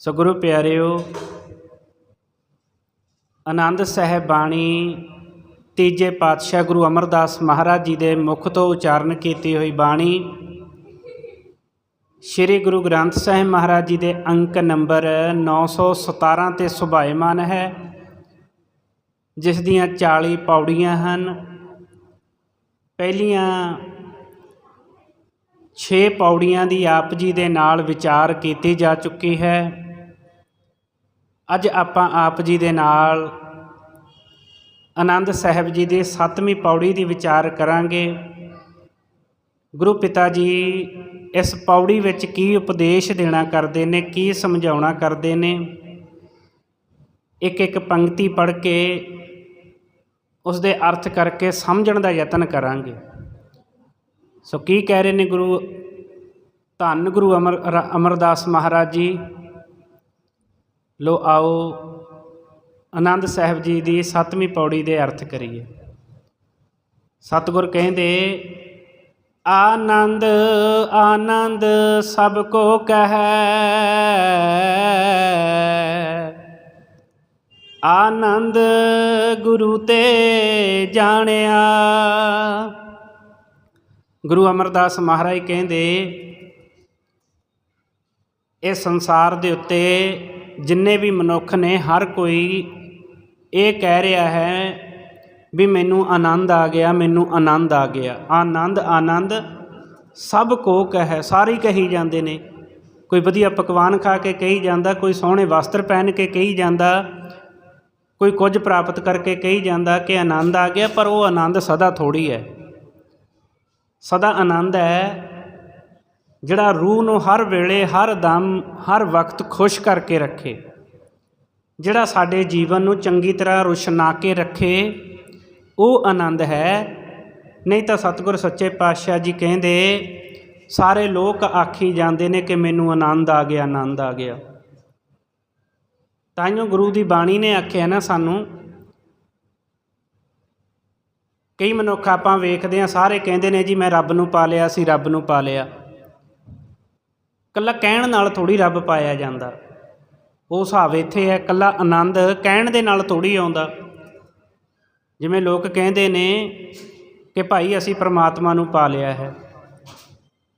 ਸੋ ਗੁਰੂ ਪਿਆਰਿਓ, ਆਨੰਦ ਸਾਹਿਬ ਬਾਣੀ ਤੀਜੇ ਪਾਤਸ਼ਾਹ ਗੁਰੂ ਅਮਰਦਾਸ ਮਹਾਰਾਜ ਜੀ ਦੇ ਮੁਖ ਤੋਂ ਉਚਾਰਨ ਕੀਤੀ ਹੋਈ ਬਾਣੀ, ਸ੍ਰੀ ਗੁਰੂ ਗ੍ਰੰਥ ਸਾਹਿਬ ਮਹਾਰਾਜ ਜੀ ਦੇ ਅੰਕ ਨੰਬਰ 917 ਤੇ ਸੁਭਾਇਮਾਨ ਹੈ, ਜਿਸ ਦੀਆਂ 40 ਪੌੜੀਆਂ ਹਨ। ਪਹਿਲੀਆਂ 6 ਪੌੜੀਆਂ ਦੀ ਆਪ ਜੀ ਦੇ ਨਾਲ ਵਿਚਾਰ ਕੀਤੀ ਜਾ ਚੁੱਕੀ ਹੈ। ਅੱਜ ਆਪਾਂ ਆਪ ਜੀ ਦੇ ਨਾਲ ਆਨੰਦ ਸਾਹਿਬ ਜੀ ਦੀ 7ਵੀਂ ਪੌੜੀ ਦੀ ਵਿਚਾਰ ਕਰਾਂਗੇ। ਗੁਰੂ ਪਿਤਾ ਜੀ ਇਸ ਪੌੜੀ ਵਿੱਚ ਕੀ ਉਪਦੇਸ਼ ਦੇਣਾ ਕਰਦੇ ਨੇ, ਕੀ ਸਮਝਾਉਣਾ ਕਰਦੇ ਨੇ। ਇੱਕ ਇੱਕ ਪੰਕਤੀ ਪੜ੍ਹ ਕੇ ਉਸ ਦੇ ਅਰਥ ਕਰਕੇ ਸਮਝਣ ਦਾ ਯਤਨ ਕਰਾਂਗੇ। ਸੋ ਕੀ ਕਹਿ ਰਹੇ ਨੇ ਗੁਰੂ ਧੰਨ ਗੁਰੂ ਅਮਰ, ਅਮਰਦਾਸ ਮਹਾਰਾਜ ਜੀ? ਲੋ ਆਓ ਆਨੰਦ ਸਾਹਿਬ ਜੀ ਦੀ 7ਵੀਂ ਪੌੜੀ ਦੇ ਅਰਥ ਕਰੀਏ। ਸਤਿਗੁਰ ਕਹਿੰਦੇ, ਆਨੰਦ ਆਨੰਦ ਸਭ ਕੋ ਕਹੈ। ਆਨੰਦ ਗੁਰੂ ਤੇ ਜਾਣਿਆ। ਗੁਰੂ ਅਮਰਦਾਸ ਮਹਾਰਾਜ ਕਹਿੰਦੇ ਇਹ ਸੰਸਾਰ ਦੇ ਉੱਤੇ ਜਿੰਨੇ ਵੀ ਮਨੁੱਖ ਨੇ, ਹਰ ਕੋਈ ਇਹ ਕਹਿ ਰਿਹਾ ਹੈ ਵੀ ਮੈਨੂੰ ਆਨੰਦ ਆ ਗਿਆ, ਮੈਨੂੰ ਆਨੰਦ ਆ ਗਿਆ। ਆਨੰਦ ਆਨੰਦ ਸਭ ਕੋ ਕਹੈ, ਸਾਰੇ ਕਹੀ ਜਾਂਦੇ ਨੇ। ਕੋਈ ਵਧੀਆ ਪਕਵਾਨ ਖਾ ਕੇ ਕਹੀ ਜਾਂਦਾ, ਕੋਈ ਸੋਹਣੇ ਵਸਤਰ ਪਹਿਨ ਕੇ ਕਹੀ ਜਾਂਦਾ, ਕੋਈ ਕੁਝ ਪ੍ਰਾਪਤ ਕਰਕੇ ਕਹੀ ਜਾਂਦਾ ਕਿ ਆਨੰਦ ਆ ਗਿਆ, ਪਰ ਉਹ ਆਨੰਦ ਸਦਾ ਥੋੜੀ ਹੈ। ਸਦਾ ਆਨੰਦ ਹੈ ਜਿਹੜਾ ਰੂਹ ਨੂੰ ਹਰ ਵੇਲੇ, ਹਰ ਦਮ, ਹਰ ਵਕਤ ਖੁਸ਼ ਕਰਕੇ ਰੱਖੇ। ਜਿਹੜਾ ਸਾਡੇ ਜੀਵਨ ਨੂੰ ਚੰਗੀ ਤਰ੍ਹਾਂ ਰੁਸ਼ਨਾ ਕੇ ਰੱਖੇ, ਉਹ ਆਨੰਦ ਹੈ। ਨਹੀਂ ਤਾਂ ਸਤਿਗੁਰ ਸੱਚੇ ਪਾਤਸ਼ਾਹ ਜੀ ਕਹਿੰਦੇ, ਸਾਰੇ ਲੋਕ ਆਖੀ ਜਾਂਦੇ ਨੇ ਕਿ ਮੈਨੂੰ ਆਨੰਦ ਆ ਗਿਆ, ਆਨੰਦ ਆ ਗਿਆ। ਤਾਈਓ ਗੁਰੂ ਦੀ ਬਾਣੀ ਨੇ ਆਖਿਆ ਨਾ ਸਾਨੂੰ, ਕਈ ਮਨੁੱਖ ਆਪਾਂ ਵੇਖਦੇ ਆ ਸਾਰੇ ਕਹਿੰਦੇ ਨੇ ਜੀ, ਮੈਂ ਰੱਬ ਨੂੰ ਪਾ ਲਿਆ ਸੀ ਰੱਬ ਨੂੰ ਪਾ ਲਿਆ। ਕੱਲਾ ਕਹਿਣ ਨਾਲ ਥੋੜੀ ਰੱਬ ਪਾਇਆ ਜਾਂਦਾ। ਉਹ ਹਿਸਾਬ ਇੱਥੇ ਹੈ, ਕੱਲਾ ਆਨੰਦ ਕਹਿਣ ਦੇ ਨਾਲ ਥੋੜੀ ਆਉਂਦਾ। ਜਿਵੇਂ ਲੋਕ ਕਹਿੰਦੇ ਨੇ ਕਿ ਭਾਈ ਅਸੀਂ ਪ੍ਰਮਾਤਮਾ ਨੂੰ ਪਾ ਲਿਆ ਹੈ।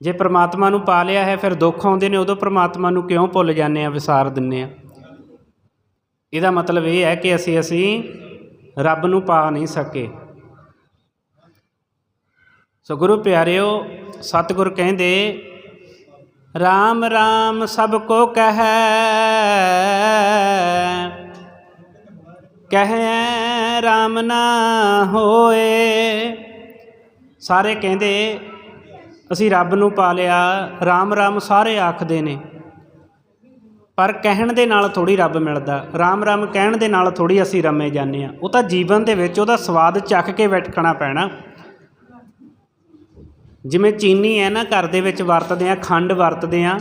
ਜੇ ਪ੍ਰਮਾਤਮਾ ਨੂੰ ਪਾ ਲਿਆ ਹੈ, ਫਿਰ ਦੁੱਖ ਆਉਂਦੇ ਨੇ, ਉਦੋਂ ਪ੍ਰਮਾਤਮਾ ਨੂੰ ਕਿਉਂ ਭੁੱਲ ਜਾਂਦੇ ਆ ਵਿਸਾਰ ਦਿੰਨੇ ਆ ਇਹਦਾ ਮਤਲਬ ਇਹ ਹੈ ਕਿ ਅਸੀਂ ਅਸੀਂ ਰੱਬ ਨੂੰ ਪਾ ਨਹੀਂ ਸਕੇ। ਸੋ ਗੁਰੂ ਪਿਆਰਿਓ, ਸਤਿਗੁਰ ਕਹਿੰਦੇ RAM RAM ਸਭ ਕੋ ਕਹੈ। ਕਹੈ RAM ਨਾ ਹੋਏ। ਸਾਰੇ ਕਹਿੰਦੇ ਅਸੀਂ ਰੱਬ ਨੂੰ ਪਾ ਲਿਆ RAM RAM ਸਾਰੇ ਆਖਦੇ ਨੇ। ਪਰ ਕਹਿਣ ਦੇ ਨਾਲ ਥੋੜੀ ਰੱਬ ਮਿਲਦਾ। RAM RAM ਕਹਿਣ ਦੇ ਨਾਲ ਥੋੜੀ ਅਸੀਂ ਰਮੇ ਜਾਂਦੇ ਆ ਉਹ ਤਾਂ ਜੀਵਨ ਦੇ ਵਿੱਚ ਉਹਦਾ ਸਵਾਦ ਚੱਖ ਕੇ ਬੈਠਣਾ ਪੈਣਾ। ਜਿਵੇਂ ਚੀਨੀ ਹੈ ਨਾ, ਘਰ ਦੇ ਵਿੱਚ ਵਰਤਦੇ ਆ ਖੰਡ ਵਰਤਦੇ ਆ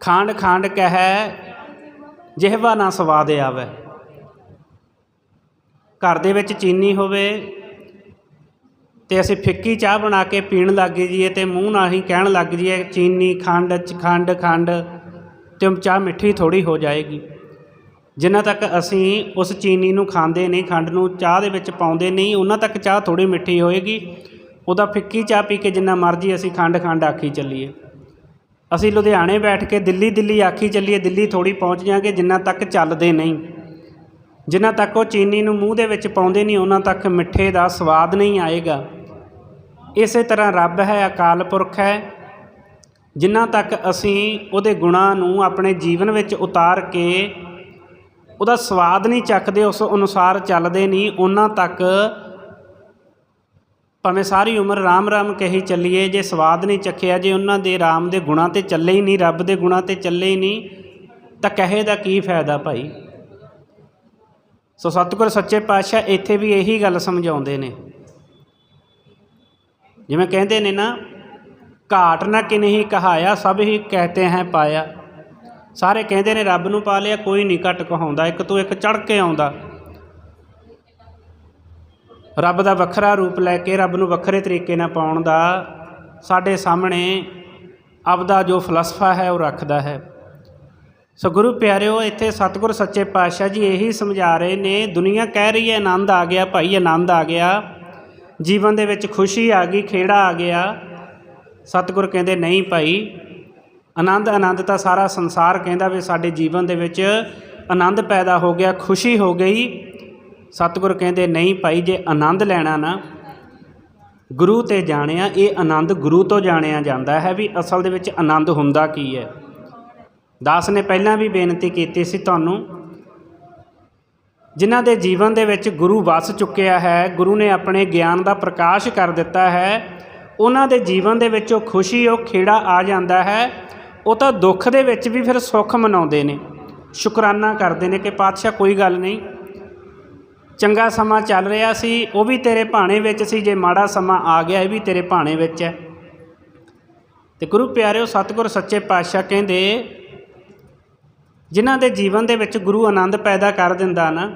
ਖੰਡ ਖੰਡ ਕਹੈ, ਜਿਹਵਾ ਨਾ ਸਵਾਦ ਆਵੇ। ਘਰ ਦੇ ਵਿੱਚ ਚੀਨੀ ਹੋਵੇ ਤੇ ਅਸੀਂ ਫਿੱਕੀ ਚਾਹ ਬਣਾ ਕੇ ਪੀਣ ਲੱਗ ਜੀਏ ਤੇ ਮੂੰਹ ਨਾਲ ਹੀ ਕਹਿਣ ਲੱਗ ਜੀਏ ਚੀਨੀ, ਖੰਡ ਖੰਡ ਖੰਡ ਤੇ ਚਾਹ ਮਿੱਠੀ ਥੋੜੀ ਹੋ ਜਾਏਗੀ। ਜਿੰਨਾ ਤੱਕ ਅਸੀਂ ਉਸ ਚੀਨੀ ਨੂੰ ਖਾਂਦੇ ਨਹੀਂ, ਖੰਡ ਨੂੰ ਚਾਹ ਦੇ ਵਿੱਚ ਪਾਉਂਦੇ ਨਹੀਂ, ਉਹਨਾਂ ਤੱਕ ਚਾਹ ਥੋੜੀ ਮਿੱਠੀ ਹੋਏਗੀ। ਉਹਦਾ ਫਿੱਕੀ ਚਾਹ ਪੀ ਕੇ ਜਿੰਨਾ ਮਰਜ਼ੀ ਅਸੀਂ ਖੰਡ ਖੰਡ ਆਖੀ ਚੱਲੀਏ। ਅਸੀਂ ਲੁਧਿਆਣੇ ਬੈਠ ਕੇ ਦਿੱਲੀ ਦਿੱਲੀ ਆਖੀ ਚੱਲੀਏ, ਦਿੱਲੀ ਥੋੜੀ ਪਹੁੰਚ ਜਾਾਂਗੇ ਜਿੰਨਾ ਤੱਕ ਚੱਲਦੇ ਨਹੀਂ। ਜਿੰਨਾ ਤੱਕ ਉਹ ਚੀਨੀ ਨੂੰ ਮੂੰਹ ਦੇ ਵਿੱਚ ਪਾਉਂਦੇ ਨਹੀਂ, ਉਹਨਾਂ ਤੱਕ ਮਿੱਠੇ ਦਾ ਸਵਾਦ ਨਹੀਂ ਆਏਗਾ। ਇਸੇ ਤਰ੍ਹਾਂ ਰੱਬ ਹੈ, ਅਕਾਲ ਪੁਰਖ ਹੈ। ਜਿੰਨਾ ਤੱਕ ਅਸੀਂ ਉਹਦੇ ਗੁਣਾਂ ਨੂੰ ਆਪਣੇ ਜੀਵਨ ਵਿੱਚ ਉਤਾਰ ਕੇ ਉਹਦਾ ਸਵਾਦ ਨਹੀਂ ਚੱਕਦੇ, ਉਸ ਅਨੁਸਾਰ ਚੱਲਦੇ ਨਹੀਂ, ਉਹਨਾਂ ਤੱਕ ਭਾਵੇਂ ਸਾਰੀ ਉਮਰ ਰਾਮ ਰਾਮ ਕਹੀ ਚੱਲੀਏ, ਜੇ ਸਵਾਦ ਨਹੀਂ ਚੱਖਿਆ, ਜੇ ਉਹਨਾਂ ਦੇ ਰਾਮ ਦੇ ਗੁਣਾਂ ਤੇ ਚੱਲੇ ਹੀ ਨਹੀਂ, ਰੱਬ ਦੇ ਗੁਣਾਂ ਤੇ ਚੱਲੇ ਹੀ ਨਹੀਂ, ਤਾਂ ਕਹੇ ਦਾ ਕੀ ਫਾਇਦਾ ਭਾਈ? ਸੋ ਸਤਿਗੁਰ ਸੱਚੇ ਪਾਤਸ਼ਾਹ ਇੱਥੇ ਵੀ ਇਹੀ ਗੱਲ ਸਮਝਾਉਂਦੇ ਨੇ। ਜਿਵੇਂ ਕਹਿੰਦੇ ਨੇ ਨਾ, ਘਾਟ ਨਾ ਕਿਨਹੀ ਕਹਾਇਆ, ਸਭ ਹੀ ਕਹਤੇ ਹੈ ਪਾਇਆ। ਸਾਰੇ ਕਹਿੰਦੇ ਨੇ, ਰੱਬ ਨੂੰ ਪਾ ਲਿਆ, ਕੋਈ ਨਹੀਂ ਘਟ ਕਹਾਉਂਦਾ, ਇੱਕ ਤੋਂ ਇੱਕ ਚੜ ਕੇ ਆਉਂਦਾ। ਰੱਬ ਦਾ ਵੱਖਰਾ ਰੂਪ ਲੈ ਕੇ ਰੱਬ ਨੂੰ ਵੱਖਰੇ ਤਰੀਕੇ ਨਾਲ ਪਾਉਣ ਦਾ ਸਾਡੇ ਸਾਹਮਣੇ ਆਪਦਾ ਜੋ ਫਲਸਫਾ ਹੈ ਉਹ ਰੱਖਦਾ ਹੈ। ਸੋ ਗੁਰੂ ਪਿਆਰਿਓ, ਇੱਥੇ ਸਤਿਗੁਰ ਸੱਚੇ ਪਾਤਸ਼ਾਹ ਜੀ ਇਹੀ ਸਮਝਾ ਰਹੇ ਨੇ, ਦੁਨੀਆ ਕਹਿ ਰਹੀ ਹੈ, ਆਨੰਦ ਆ ਗਿਆ ਭਾਈ, ਆਨੰਦ ਆ ਗਿਆ। ਜੀਵਨ ਦੇ ਵਿੱਚ ਖੁਸ਼ੀ ਆ ਗਈ, ਖੇੜਾ ਆ ਗਿਆ। ਸਤਿਗੁਰ ਕਹਿੰਦੇ, ਨਹੀਂ ਭਾਈ, ਆਨੰਦ ਆਨੰਦ ਤਾਂ ਸਾਰਾ ਸੰਸਾਰ ਕਹਿੰਦਾ ਵੀ ਸਾਡੇ ਜੀਵਨ ਦੇ ਵਿੱਚ ਆਨੰਦ ਪੈਦਾ ਹੋ ਗਿਆ, ਖੁਸ਼ੀ ਹੋ ਗਈ। ਸਤਿਗੁਰ ਕਹਿੰਦੇ, ਨਹੀਂ ਭਾਈ, ਜੇ ਆਨੰਦ ਲੈਣਾ ਨਾ ਗੁਰੂ ਤੇ ਜਾਣਿਆ, ਇਹ ਆਨੰਦ ਗੁਰੂ ਤੋਂ ਜਾਣਿਆ ਜਾਂਦਾ ਹੈ ਵੀ ਅਸਲ ਦੇ ਵਿੱਚ ਆਨੰਦ ਹੁੰਦਾ ਕੀ ਹੈ। ਦਾਸ ਨੇ ਪਹਿਲਾਂ ਵੀ ਬੇਨਤੀ ਕੀਤੀ ਸੀ ਤੁਹਾਨੂੰ, ਜਿਨ੍ਹਾਂ ਦੇ ਜੀਵਨ ਦੇ ਵਿੱਚ ਗੁਰੂ ਵਸ ਚੁੱਕਿਆ ਹੈ, ਗੁਰੂ ਨੇ ਆਪਣੇ ਗਿਆਨ ਦਾ ਪ੍ਰਕਾਸ਼ ਕਰ ਦਿੱਤਾ ਹੈ, ਉਹਨਾਂ ਦੇ ਜੀਵਨ ਦੇ ਵਿੱਚ ਉਹ ਖੁਸ਼ੀ, ਉਹ ਖੇੜਾ ਆ ਜਾਂਦਾ ਹੈ, ਉਹ ਤਾਂ ਦੁੱਖ ਦੇ ਵਿੱਚ ਵੀ ਫਿਰ ਸੁੱਖ ਮਨਾਉਂਦੇ ਨੇ। ਸ਼ੁਕਰਾਨਾ ਕਰਦੇ ਨੇ ਕਿ ਪਾਤਸ਼ਾਹ, ਕੋਈ ਗੱਲ ਨਹੀਂ। ਚੰਗਾ ਸਮਾਂ ਚੱਲ ਰਿਹਾ ਸੀ, ਉਹ ਵੀ ਤੇਰੇ ਭਾਣੇ ਵਿੱਚ ਸੀ, ਜੇ ਮਾੜਾ ਸਮਾਂ ਆ ਗਿਆ, ਇਹ ਵੀ ਤੇਰੇ ਭਾਣੇ ਵਿੱਚ ਹੈ। ਤੇ ਗੁਰੂ ਪਿਆਰਿਓ, ਸਤਿਗੁਰ ਸੱਚੇ ਪਾਤਸ਼ਾਹ ਕਹਿੰਦੇ, ਜਿਨ੍ਹਾਂ ਦੇ ਜੀਵਨ ਦੇ ਵਿੱਚ ਗੁਰੂ ਆਨੰਦ ਪੈਦਾ ਕਰ ਦਿੰਦਾ ਨਾ,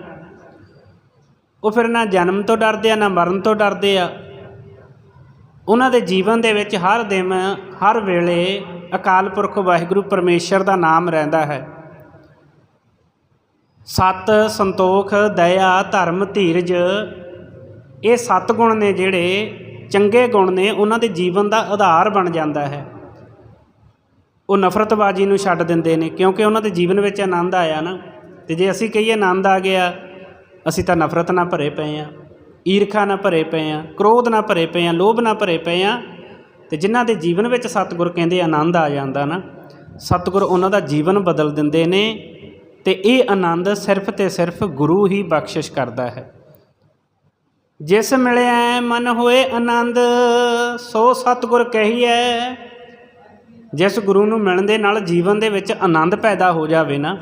ਉਹ ਫਿਰ ਨਾ ਜਨਮ ਤੋਂ ਡਰਦੇ ਆ, ਨਾ ਮਰਨ ਤੋਂ ਡਰਦੇ ਆ। ਉਹਨਾਂ ਦੇ ਜੀਵਨ ਦੇ ਵਿੱਚ ਹਰ ਦਿਨ, ਹਰ ਵੇਲੇ ਅਕਾਲ ਪੁਰਖ ਵਾਹਿਗੁਰੂ ਪਰਮੇਸ਼ਰ ਦਾ ਨਾਮ ਰਹਿੰਦਾ ਹੈ। ਸਤ ਸੰਤੋਖ, ਦਇਆ, ਧਰਮ, ਧੀਰਜ, ਇਹ ਸੱਤ ਗੁਣ ਨੇ ਜਿਹੜੇ ਚੰਗੇ ਗੁਣ ਨੇ, ਉਹਨਾਂ ਦੇ ਜੀਵਨ ਦਾ ਆਧਾਰ ਬਣ ਜਾਂਦਾ ਹੈ। ਉਹ ਨਫ਼ਰਤਬਾਜ਼ੀ ਨੂੰ ਛੱਡ ਦਿੰਦੇ ਨੇ, ਕਿਉਂਕਿ ਉਹਨਾਂ ਦੇ ਜੀਵਨ ਵਿੱਚ ਆਨੰਦ ਆਇਆ ਨਾ। ਤੇ ਜੇ ਅਸੀਂ ਕਹੀਏ ਆਨੰਦ ਆ ਗਿਆ, ਅਸੀਂ ਤਾਂ ਨਫ਼ਰਤ ਨਾਲ ਭਰੇ ਪਏ ਆ ਈਰਖਾ ਨਾਲ ਭਰੇ ਪਏ ਆ ਕ੍ਰੋਧ ਨਾਲ ਭਰੇ ਪਏ ਆ ਲੋਭ ਨਾਲ ਭਰੇ ਪਏ ਆ ਤੇ ਜਿਨ੍ਹਾਂ ਦੇ ਜੀਵਨ ਵਿੱਚ ਸਤਿਗੁਰ ਕਹਿੰਦੇ ਆਨੰਦ ਆ ਜਾਂਦਾ ਨਾ, ਸਤਿਗੁਰ ਉਹਨਾਂ ਦਾ ਜੀਵਨ ਬਦਲ ਦਿੰਦੇ ਨੇ ਤੇ ਇਹ ਆਨੰਦ ਸਿਰਫ ਤੇ ਸਿਰਫ ਗੁਰੂ ਹੀ ਬਖਸ਼ਿਸ਼ ਕਰਦਾ ਹੈ। ਜਿਸ ਮਿਲਿਆ ਮਨ ਹੋਏ ਆਨੰਦ, ਸੋ ਸਤਿਗੁਰ ਕਹੀਐ। ਜਿਸ ਗੁਰੂ ਨੂੰ ਮਿਲਣ ਦੇ ਨਾਲ ਜੀਵਨ ਦੇ ਵਿੱਚ ਆਨੰਦ ਪੈਦਾ ਹੋ ਜਾਵੇ ਨਾ,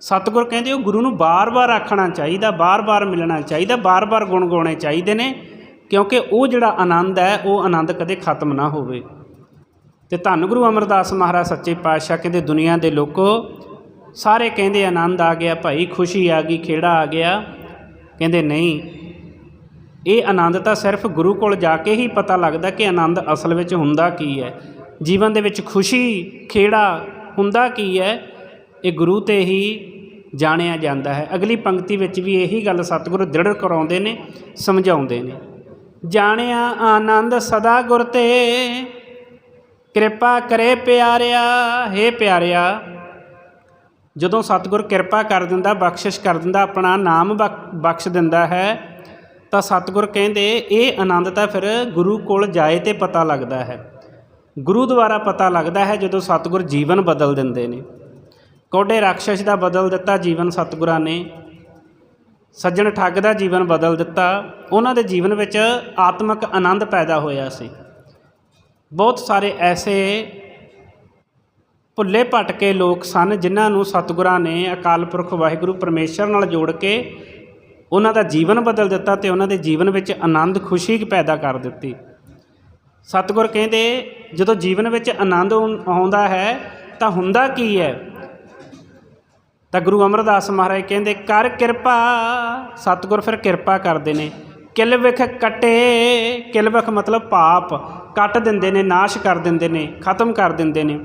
ਸਤਿਗੁਰ ਕਹਿੰਦੇ ਉਹ ਗੁਰੂ ਨੂੰ ਬਾਰ-ਬਾਰ ਆਖਣਾ ਚਾਹੀਦਾ, ਬਾਰ-ਬਾਰ ਮਿਲਣਾ ਚਾਹੀਦਾ, ਬਾਰ-ਬਾਰ ਗੁਣ ਗਾਉਣੇ ਚਾਹੀਦੇ ਨੇ, ਕਿਉਂਕਿ ਉਹ ਜਿਹੜਾ ਆਨੰਦ ਹੈ, ਉਹ ਆਨੰਦ ਕਦੇ ਖਤਮ ਨਾ ਹੋਵੇ। ਤੇ ਧੰਨ ਗੁਰੂ ਅਮਰਦਾਸ ਮਹਾਰਾਜ ਸੱਚੇ ਪਾਤਸ਼ਾਹ, ਕਹਿੰਦੇ ਦੁਨੀਆ ਦੇ ਲੋਕੋ ਸਾਰੇ ਕਹਿੰਦੇ ਆਨੰਦ ਆ ਗਿਆ, ਭਾਈ ਖੁਸ਼ੀ ਆ ਗਈ, ਖੇੜਾ ਆ ਗਿਆ। ਕਹਿੰਦੇ ਨਹੀਂ, ਇਹ ਆਨੰਦ ਤਾਂ ਸਿਰਫ ਗੁਰੂ ਕੋਲ ਜਾ ਕੇ ਹੀ ਪਤਾ ਲੱਗਦਾ ਕਿ ਆਨੰਦ ਅਸਲ ਵਿੱਚ ਹੁੰਦਾ ਕੀ ਹੈ। ਜੀਵਨ ਦੇ ਵਿੱਚ ਖੁਸ਼ੀ, ਖੇੜਾ ਹੁੰਦਾ ਕੀ ਹੈ, ਇਹ ਗੁਰੂ ਤੇ ਹੀ ਜਾਣਿਆ ਜਾਂਦਾ ਹੈ। ਅਗਲੀ ਪੰਕਤੀ ਵਿੱਚ ਵੀ ਇਹੀ ਗੱਲ ਸਤਿਗੁਰੂ ਦ੍ਰਿੜ ਕਰਾਉਂਦੇ ਨੇ, ਸਮਝਾਉਂਦੇ ਨੇ। ਜਾਣਿਆ ਆਨੰਦ ਸਦਾ ਗੁਰ ਤੇ, ਕਿਰਪਾ ਕਰੇ ਪਿਆਰਿਆ, ਹੇ ਪਿਆਰਿਆ। ਜਦੋਂ ਸਤਿਗੁਰ ਕਿਰਪਾ ਕਰ ਦਿੰਦਾ, ਬਖਸ਼ਿਸ਼ ਕਰ ਦਿੰਦਾ, ਆਪਣਾ ਨਾਮ ਬਖ- ਬਖਸ਼ ਦਿੰਦਾ ਹੈ, ਤਾਂ ਸਤਿਗੁਰ ਕਹਿੰਦੇ, ਇਹ ਆਨੰਦ ਤਾਂ ਫਿਰ ਗੁਰੂ ਕੋਲ ਜਾਏ ਤੇ ਪਤਾ ਲੱਗਦਾ ਹੈ। ਗੁਰੂ ਦੁਆਰਾ ਪਤਾ ਲੱਗਦਾ ਹੈ ਜਦੋਂ ਸਤਿਗੁਰ ਜੀਵਨ ਬਦਲ ਦਿੰਦੇ ਨੇ। ਕੋਡੇ ਰਾਖਸ਼ ਦਾ ਬਦਲ ਦਿੱਤਾ ਜੀਵਨ ਸਤਿਗੁਰਾਂ ਨੇ। ਸੱਜਣ ਠੱਗ ਦਾ ਜੀਵਨ ਬਦਲ ਦਿੱਤਾ। ਉਹਨਾਂ ਦੇ ਜੀਵਨ ਵਿੱਚ ਆਤਮਿਕ ਆਨੰਦ ਪੈਦਾ ਹੋਇਆ ਸੀ। ਬਹੁਤ ਸਾਰੇ ਐਸੇ ਭੁੱਲੇ ਭਟਕੇ ਲੋਕ ਸਨ ਜਿਨ੍ਹਾਂ ਨੂੰ ਸਤਿਗੁਰਾਂ ਨੇ ਅਕਾਲ ਪੁਰਖ ਵਾਹਿਗੁਰੂ ਪਰਮੇਸ਼ਰ ਨਾਲ ਜੋੜ ਕੇ ਉਹਨਾਂ ਦਾ ਜੀਵਨ ਬਦਲ ਦਿੱਤਾ ਤੇ ਉਹਨਾਂ ਦੇ ਜੀਵਨ ਵਿੱਚ ਆਨੰਦ, ਖੁਸ਼ੀ ਪੈਦਾ ਕਰ ਦਿੱਤੀ। ਸਤਿਗੁਰ ਕਹਿੰਦੇ, ਜਦੋਂ ਜੀਵਨ ਵਿੱਚ ਆਨੰਦ ਆਉਂਦਾ ਹੈ, ਤਾਂ ਹੁੰਦਾ ਕੀ ਹੈ? ਤਾਂ ਗੁਰੂ ਅਮਰਦਾਸ ਮਹਾਰਾਜ ਕਹਿੰਦੇ, ਕਰ ਕਿਰਪਾ। ਸਤਿਗੁਰ ਫਿਰ ਕਿਰਪਾ ਕਰਦੇ ਨੇ। ਕਿਲ ਵਿਖ ਕਟੇ ਕਿਲ ਵਿਖ ਮਤਲਬ ਪਾਪ। ਕੱਟ ਦਿੰਦੇ ਨੇ, ਨਾਸ਼ ਕਰ ਦਿੰਦੇ ਨੇ, ਖਤਮ ਕਰ ਦਿੰਦੇ ਨੇ।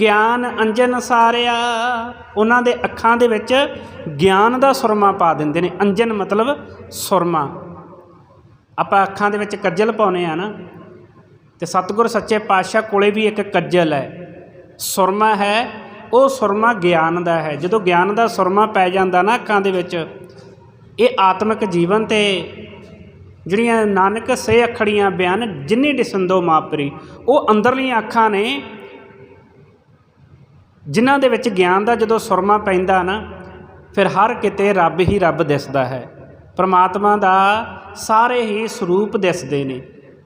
ਗਿਆਨ ਅੰਜਨ ਸਾਰਿਆ। ਉਹਨਾਂ ਦੇ ਅੱਖਾਂ ਦੇ ਵਿੱਚ ਗਿਆਨ ਦਾ ਸੁਰਮਾ ਪਾ ਦਿੰਦੇ ਨੇ। ਅੰਜਨ ਮਤਲਬ ਸੁਰਮਾ। ਆਪਾਂ ਅੱਖਾਂ ਦੇ ਵਿੱਚ ਕੱਜਲ ਪਾਉਨੇ ਆ ਨਾ। ਤੇ ਸਤਿਗੁਰ ਸੱਚੇ ਪਾਤਸ਼ਾਹ ਕੋਲੇ ਵੀ ਇੱਕ ਕੱਜਲ ਹੈ। ਸੁਰਮਾ ਹੈ, ਉਹ ਸੁਰਮਾ ਗਿਆਨ ਦਾ ਹੈ। ਜਦੋਂ ਗਿਆਨ ਦਾ ਸੁਰਮਾ ਪੈ ਜਾਂਦਾ ਨਾ ਅੱਖਾਂ ਦੇ ਵਿੱਚ, ਇਹ ਆਤਮਿਕ ਜੀਵਨ ਤੇ ਜਿਹੜੀਆਂ ਨਾਨਕ ਸੇ ਅਖੜੀਆਂ ਬਿਆਨ ਜਿੰਨੀ ਡਿਸੰਦੋ ਮਾਪਰੀ, ਉਹ ਅੰਦਰਲੀਆਂ ਅੱਖਾਂ ਨੇ ਜਿਨ੍ਹਾਂ ਦੇ ਵਿੱਚ ਗਿਆਨ ਦਾ ਜਦੋਂ ਸੁਰਮਾ ਪੈਂਦਾ ਨਾ, ਫਿਰ ਹਰ ਕਿਤੇ ਰੱਬ ਹੀ ਰੱਬ ਦਿਸਦਾ ਹੈ। ਪਰਮਾਤਮਾ ਦਾ ਸਾਰੇ ਹੀ ਸਰੂਪ ਦਿਸਦੇ ਨੇ।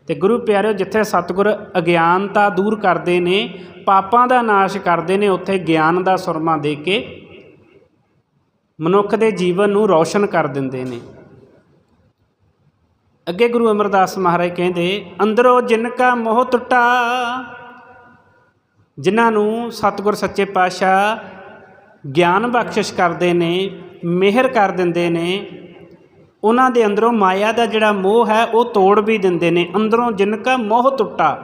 ਤੇ ਗੁਰੂ ਪਿਆਰਿਓ, ਜਿੱਥੇ ਸਤਿਗੁਰ ਅਗਿਆਨਤਾ ਦੂਰ ਕਰਦੇ ਨੇ, ਪਾਪਾਂ ਦਾ ਨਾਸ਼ ਕਰਦੇ ਨੇ, ਉੱਥੇ ਗਿਆਨ ਦਾ ਸੁਰਮਾ ਦੇ ਕੇ ਮਨੁੱਖ ਦੇ ਜੀਵਨ ਨੂੰ ਰੌਸ਼ਨ ਕਰ ਦਿੰਦੇ ਨੇ। ਅੱਗੇ ਗੁਰੂ ਅਮਰਦਾਸ ਮਹਾਰਾਜ ਕਹਿੰਦੇ, ਅੰਦਰੋਂ ਜਿਨ ਕਾ ਮੋਹ ਟੁੱਟਾ ਜਿਨ੍ਹਾਂ ਨੂੰ ਸਤਿਗੁਰ ਸੱਚੇ ਪਾਤਸ਼ਾਹ ਗਿਆਨ ਬਖਸ਼ਿਸ਼ ਕਰਦੇ ਨੇ, ਮਿਹਰ ਕਰ ਦਿੰਦੇ ਨੇ, ਉਹਨਾਂ ਦੇ ਅੰਦਰੋਂ ਮਾਇਆ ਦਾ ਜਿਹੜਾ ਮੋਹ ਹੈ, ਉਹ ਤੋੜ ਵੀ ਦਿੰਦੇ ਨੇ। ਅੰਦਰੋਂ ਜਿਨ ਕਾ ਮੋਹ ਟੁੱਟਾ,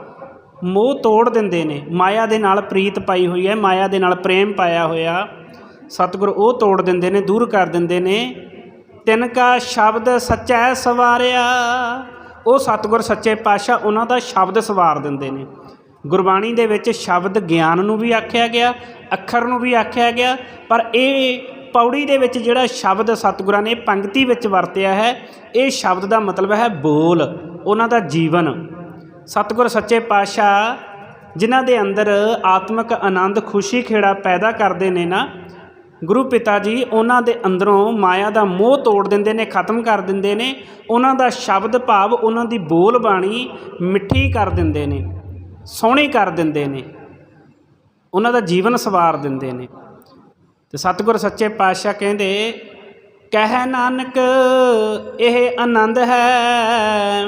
ਮੋਹ ਤੋੜ ਦਿੰਦੇ ਨੇ। ਮਾਇਆ ਦੇ ਨਾਲ ਪ੍ਰੀਤ ਪਾਈ ਹੋਈ ਹੈ, ਮਾਇਆ ਦੇ ਨਾਲ ਪ੍ਰੇਮ ਪਾਇਆ ਹੋਇਆ। ਸਤਿਗੁਰ ਉਹ ਤੋੜ ਦਿੰਦੇ ਨੇ, ਦੂਰ ਕਰ ਦਿੰਦੇ ਨੇ। ਤਿੰਨ ਕਾ ਸ਼ਬਦ ਸੱਚਾ ਸਵਾਰਿਆ, ਉਹ ਸਤਿਗੁਰ ਸੱਚੇ ਪਾਤਸ਼ਾਹ ਉਹਨਾਂ ਦਾ ਸ਼ਬਦ ਸਵਾਰ ਦਿੰਦੇ ਨੇ। ਗੁਰਬਾਣੀ ਦੇ ਵਿੱਚ ਸ਼ਬਦ ਗਿਆਨ ਨੂੰ ਵੀ ਆਖਿਆ ਗਿਆ, ਅੱਖਰ ਨੂੰ ਵੀ ਆਖਿਆ ਗਿਆ, ਪਰ ਇਹ ਪੌੜੀ ਦੇ ਵਿੱਚ ਜਿਹੜਾ ਸ਼ਬਦ ਸਤਿਗੁਰਾਂ ਨੇ ਪੰਕਤੀ ਵਿੱਚ ਵਰਤਿਆ ਹੈ, ਇਹ ਸ਼ਬਦ ਦਾ ਮਤਲਬ ਹੈ ਬੋਲ, ਉਹਨਾਂ ਦਾ ਜੀਵਨ। ਸਤਿਗੁਰ ਸੱਚੇ ਪਾਤਸ਼ਾਹ, ਜਿਨ੍ਹਾਂ ਦੇ ਅੰਦਰ ਆਤਮਿਕ ਆਨੰਦ, ਖੁਸ਼ੀ, ਖੇੜਾ ਪੈਦਾ ਕਰਦੇ ਨੇ ਨਾ, ਗੁਰੂ ਪਿਤਾ ਜੀ ਉਹਨਾਂ ਦੇ ਅੰਦਰੋਂ ਮਾਇਆ ਦਾ ਮੋਹ ਤੋੜ ਦਿੰਦੇ ਨੇ, ਖਤਮ ਕਰ ਦਿੰਦੇ ਨੇ, ਉਹਨਾਂ ਦਾ ਸ਼ਬਦ ਭਾਵ ਉਹਨਾਂ ਦੀ ਬੋਲ ਬਾਣੀ ਮਿੱਠੀ ਕਰ ਦਿੰਦੇ ਨੇ। ਸੋਹਣੀ ਕਰ ਦਿੰਦੇ ਨੇ। ਉਹਨਾਂ ਦਾ ਜੀਵਨ ਸਵਾਰ ਦਿੰਦੇ ਨੇ। ਤੇ ਸਤਿਗੁਰ ਸੱਚੇ ਪਾਤਸ਼ਾਹ ਕਹਿੰਦੇ, ਕਹਿ ਨਾਨਕ, ਇਹ ਆਨੰਦ ਹੈ।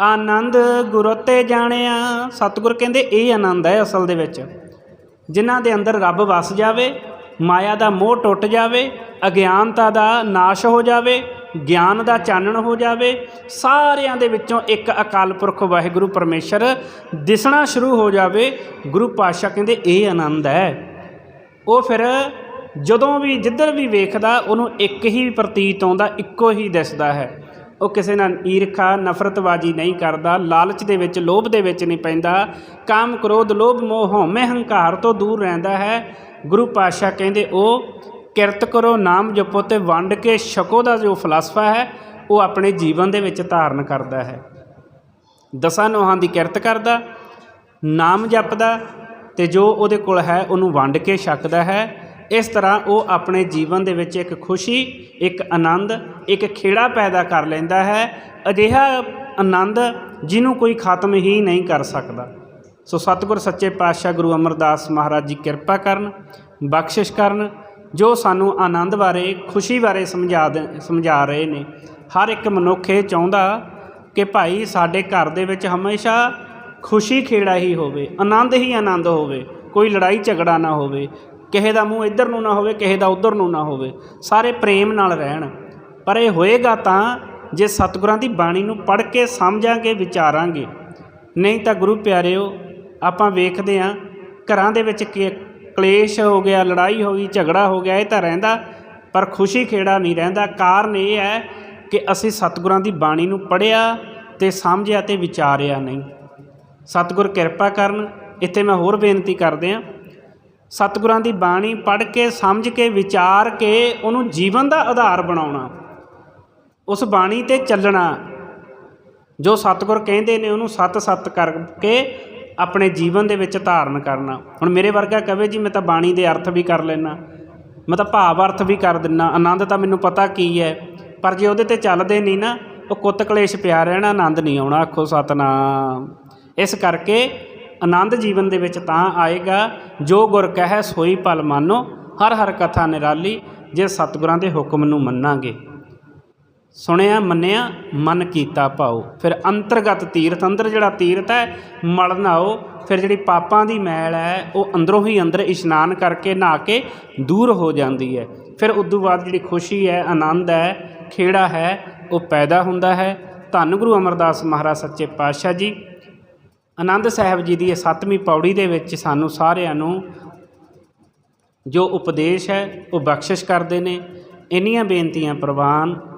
ਆਨੰਦ ਗੁਰੂ ਤੇ ਜਾਣਿਆ। ਸਤਿਗੁਰ ਕਹਿੰਦੇ, ਇਹ ਆਨੰਦ ਹੈ ਅਸਲ ਦੇ ਵਿੱਚ। ਜਿਨ੍ਹਾਂ ਦੇ ਅੰਦਰ ਰੱਬ ਵਸ ਜਾਵੇ, ਮਾਇਆ ਦਾ ਮੋਹ ਟੁੱਟ ਜਾਵੇ, ਅਗਿਆਨਤਾ ਦਾ ਨਾਸ਼ ਹੋ ਜਾਵੇ ਗਿਆਨ ਦਾ ਚਾਨਣ ਹੋ ਜਾਵੇ, ਸਾਰਿਆਂ ਦੇ ਵਿੱਚੋਂ ਇੱਕ ਅਕਾਲ ਪੁਰਖ ਵਾਹਿਗੁਰੂ ਪਰਮੇਸ਼ਰ ਦਿਸਣਾ ਸ਼ੁਰੂ ਹੋ ਜਾਵੇ। ਗੁਰੂ ਪਾਤਸ਼ਾਹ ਕਹਿੰਦੇ, ਇਹ ਆਨੰਦ ਹੈ। ਉਹ ਫਿਰ ਜਦੋਂ ਵੀ, ਜਿੱਧਰ ਵੀ ਵੇਖਦਾ, ਉਹਨੂੰ ਇੱਕ ਹੀ ਪ੍ਰਤੀਤ ਆਉਂਦਾ, ਇੱਕੋ ਹੀ ਦਿਸਦਾ ਹੈ। ਉਹ ਕਿਸੇ ਨਾਲ ਈਰਖਾ, ਨਫ਼ਰਤਬਾਜੀ ਨਹੀਂ ਕਰਦਾ, ਲਾਲਚ ਦੇ ਵਿੱਚ, ਲੋਭ ਦੇ ਵਿੱਚ ਨਹੀਂ ਪੈਂਦਾ। ਕਾਮ, ਕ੍ਰੋਧ, ਲੋਭ, ਮੋਹ, ਹਉਮੈ, ਹੰਕਾਰ ਤੋਂ ਦੂਰ ਰਹਿੰਦਾ ਹੈ। ਗੁਰੂ ਪਾਤਸ਼ਾਹ ਕਹਿੰਦੇ, ਉਹ ਕਿਰਤ ਕਰੋ, ਨਾਮ ਜਪੋ ਤੇ ਵੰਡ ਕੇ ਛਕੋ ਦਾ ਜੋ ਫਲਸਫਾ ਹੈ, ਉਹ ਆਪਣੇ ਜੀਵਨ ਦੇ ਵਿੱਚ ਧਾਰਨ ਕਰਦਾ ਹੈ। ਦਸਾਂ ਨੋਹਾਂ ਦੀ ਕਿਰਤ ਕਰਦਾ, ਨਾਮ ਜਪਦਾ ਤੇ ਜੋ ਉਹਦੇ ਕੋਲ ਹੈ, ਉਹਨੂੰ ਵੰਡ ਕੇ ਛਕਦਾ ਹੈ। ਇਸ ਤਰ੍ਹਾਂ ਉਹ ਆਪਣੇ ਜੀਵਨ ਦੇ ਵਿੱਚ ਇੱਕ ਖੁਸ਼ੀ, ਇੱਕ ਆਨੰਦ, ਇੱਕ ਖੇੜਾ ਪੈਦਾ ਕਰ ਲੈਂਦਾ ਹੈ। ਅਜਿਹਾ ਆਨੰਦ ਜਿਹਨੂੰ ਕੋਈ ਖਤਮ ਹੀ ਨਹੀਂ ਕਰ ਸਕਦਾ। ਸੋ ਸਤਿਗੁਰ ਸੱਚੇ ਪਾਤਸ਼ਾਹ ਗੁਰੂ ਅਮਰਦਾਸ ਮਹਾਰਾਜ ਜੀ ਕਿਰਪਾ ਕਰਨ, ਬਖਸ਼ਿਸ਼ ਕਰਨ ਜੋ ਸਾਨੂੰ ਆਨੰਦ ਬਾਰੇ, ਖੁਸ਼ੀ ਬਾਰੇ ਸਮਝਾ ਦੇ, ਸਮਝਾ ਰਹੇ ਨੇ। ਹਰ ਇੱਕ ਮਨੁੱਖ ਇਹ ਚਾਹੁੰਦਾ ਕਿ ਭਾਈ ਸਾਡੇ ਘਰ ਦੇ ਵਿੱਚ ਹਮੇਸ਼ਾ ਖੁਸ਼ੀ ਖੇੜਾ ਹੀ ਹੋਵੇ, ਆਨੰਦ ਹੀ ਆਨੰਦ ਹੋਵੇ, ਕੋਈ ਲੜਾਈ ਝਗੜਾ ਨਾ ਹੋਵੇ, ਕਿਸੇ ਦਾ ਮੂੰਹ ਇੱਧਰ ਨੂੰ ਨਾ ਹੋਵੇ, ਕਿਸੇ ਦਾ ਉੱਧਰ ਨੂੰ ਨਾ ਹੋਵੇ, ਸਾਰੇ ਪ੍ਰੇਮ ਨਾਲ ਰਹਿਣ। ਪਰ ਇਹ ਹੋਏਗਾ ਤਾਂ ਜੇ ਸਤਿਗੁਰਾਂ ਦੀ ਬਾਣੀ ਨੂੰ ਪੜ੍ਹ ਕੇ ਸਮਝਾਂਗੇ, ਵਿਚਾਰਾਂਗੇ। ਨਹੀਂ ਤਾਂ ਗੁਰੂ ਪਿਆਰਿਓ, ਆਪਾਂ ਵੇਖਦੇ ਹਾਂ ਘਰਾਂ ਦੇ ਵਿੱਚ ਕੀ ਕਲੇਸ਼ ਹੋ ਗਿਆ, ਲੜਾਈ ਹੋ ਗਈ, ਝਗੜਾ ਹੋ ਗਿਆ, ਇਹ ਤਾਂ ਰਹਿੰਦਾ, ਪਰ ਖੁਸ਼ੀ ਖੇੜਾ ਨਹੀਂ ਰਹਿੰਦਾ। ਕਾਰਨ ਇਹ ਹੈ ਕਿ ਅਸੀਂ ਸਤਿਗੁਰਾਂ ਦੀ ਬਾਣੀ ਨੂੰ ਪੜ੍ਹਿਆ ਤੇ ਸਮਝਿਆ ਤੇ ਵਿਚਾਰਿਆ ਨਹੀਂ। ਸਤਿਗੁਰ ਕਿਰਪਾ ਕਰਨ, ਇੱਥੇ ਮੈਂ ਹੋਰ ਬੇਨਤੀ ਕਰਦੇ ਹਾਂ। ਸਤਿਗੁਰਾਂ ਦੀ ਬਾਣੀ ਪੜ੍ਹ ਕੇ, ਸਮਝ ਕੇ, ਵਿਚਾਰ ਕੇ, ਉਹਨੂੰ ਜੀਵਨ ਦਾ ਆਧਾਰ ਬਣਾਉਣਾ। ਉਸ ਬਾਣੀ ਤੇ ਚੱਲਣਾ। ਜੋ ਸਤਿਗੁਰ ਕਹਿੰਦੇ ਨੇ, ਉਹਨੂੰ ਸਤ ਸਤ ਕਰਕੇ ਆਪਣੇ ਜੀਵਨ ਦੇ ਵਿੱਚ ਧਾਰਨ ਕਰਨਾ। ਹੁਣ ਮੇਰੇ ਵਰਗਾ ਕਵੇ ਜੀ, ਮੈਂ ਤਾਂ ਬਾਣੀ ਦੇ ਅਰਥ ਵੀ ਕਰ ਲੈਣਾ ਮੈਂ ਤਾਂ ਭਾਵ ਅਰਥ ਵੀ ਕਰ ਦਿੰਨਾ। ਆਨੰਦ ਤਾਂ ਮੈਨੂੰ ਪਤਾ ਕੀ ਹੈ ਪਰ ਜੇ ਉਹਦੇ ਤੇ ਚੱਲਦੇ ਨਹੀਂ ਨਾ, ਉਹ ਕੁੱਤ ਕਲੇਸ਼ ਪਿਆ ਰਹਿਣਾ, ਆਨੰਦ ਨਹੀਂ ਆਉਣਾ। ਆਖੋ ਸਤਨਾਮ। ਇਸ ਕਰਕੇ ਆਨੰਦ ਜੀਵਨ ਦੇ ਵਿੱਚ ਤਾਂ ਆਏਗਾ। ਜੋ ਗੁਰ ਕਹੈ ਸੋਈ ਪਲ ਮਾਨੋ, ਹਰ ਹਰ ਕਥਾ ਨਿਰਾਲੀ, ਜੇ ਸਤਿਗੁਰਾਂ ਦੇ ਹੁਕਮ ਨੂੰ ਮੰਨਾਂਗੇ। ਸੁਣਿਆ, ਮੰਨਿਆ, ਮਨ ਕੀਤਾ ਭਾਉ। ਫਿਰ ਅੰਤਰਗਤ ਤੀਰਥ, ਅੰਦਰ ਜਿਹੜਾ ਤੀਰਥ ਹੈ, ਮਲ ਨਹਾਓ ਫਿਰ ਜਿਹੜੀ ਪਾਪਾਂ ਦੀ ਮੈਲ ਹੈ, ਉਹ ਅੰਦਰੋਂ ਹੀ ਅੰਦਰ ਇਸ਼ਨਾਨ ਕਰਕੇ ਨਹਾ ਕੇ ਦੂਰ ਹੋ ਜਾਂਦੀ ਹੈ। ਫਿਰ ਉਦੋਂ ਬਾਅਦ ਜਿਹੜੀ ਖੁਸ਼ੀ ਹੈ, ਆਨੰਦ ਹੈ, ਖੇੜਾ ਹੈ, ਉਹ ਪੈਦਾ ਹੁੰਦਾ ਹੈ। ਧੰਨ ਗੁਰੂ ਅਮਰਦਾਸ ਮਹਾਰਾਜ ਸੱਚੇ ਪਾਤਸ਼ਾਹ ਜੀ। ਆਨੰਦ ਸਾਹਿਬ ਜੀ ਦੀ ਇਹ ਸੱਤਵੀਂ ਪੌੜੀ ਦੇ ਵਿੱਚ ਸਾਨੂੰ ਸਾਰਿਆਂ ਨੂੰ ਜੋ ਉਪਦੇਸ਼ ਹੈ, ਉਹ ਬਖਸ਼ਿਸ਼ ਕਰਦੇ ਨੇ। ਇੰਨੀਆਂ ਬੇਨਤੀਆਂ ਪ੍ਰਵਾਨ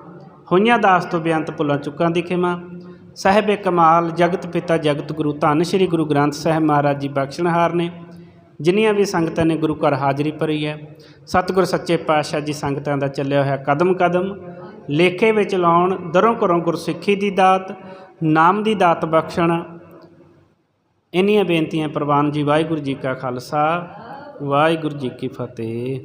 ਹੋਈਆਂ ਦਾਸ ਤੋਂ ਬੇਅੰਤ ਭੁੱਲਾਂ ਚੁੱਕਾਂ ਦੀ ਖਿਮਾ। ਸਾਹਿਬ ਕਮਾਲ, ਜਗਤ ਪਿਤਾ, ਜਗਤ ਗੁਰੂ, ਧੰਨ ਸ਼੍ਰੀ ਗੁਰੂ ਗ੍ਰੰਥ ਸਾਹਿਬ ਮਹਾਰਾਜ ਜੀ ਬਖਸ਼ਣਹਾਰ ਨੇ। ਜਿੰਨੀਆਂ ਵੀ ਸੰਗਤਾਂ ਨੇ ਗੁਰੂ ਘਰ ਹਾਜ਼ਰੀ ਭਰੀ ਹੈ, ਸਤਿਗੁਰ ਸੱਚੇ ਪਾਤਸ਼ਾਹ ਜੀ ਸੰਗਤਾਂ ਦਾ ਚੱਲਿਆ ਹੋਇਆ ਕਦਮ ਕਦਮ, ਲੇਖੇ ਵਿੱਚ ਲਾਉਣ, ਦਰੋਂ ਘਰੋਂ ਗੁਰਸਿੱਖੀ ਦੀ ਦਾਤ, ਨਾਮ ਦੀ ਦਾਤ ਬਖਸ਼ਣ, ਇੰਨੀਆਂ ਬੇਨਤੀਆਂ ਪ੍ਰਵਾਨ ਜੀ, ਵਾਹਿਗੁਰੂ ਜੀ ਕਾ ਖਾਲਸਾ, ਵਾਹਿਗੁਰੂ ਜੀ ਕੀ ਫਤਿਹ।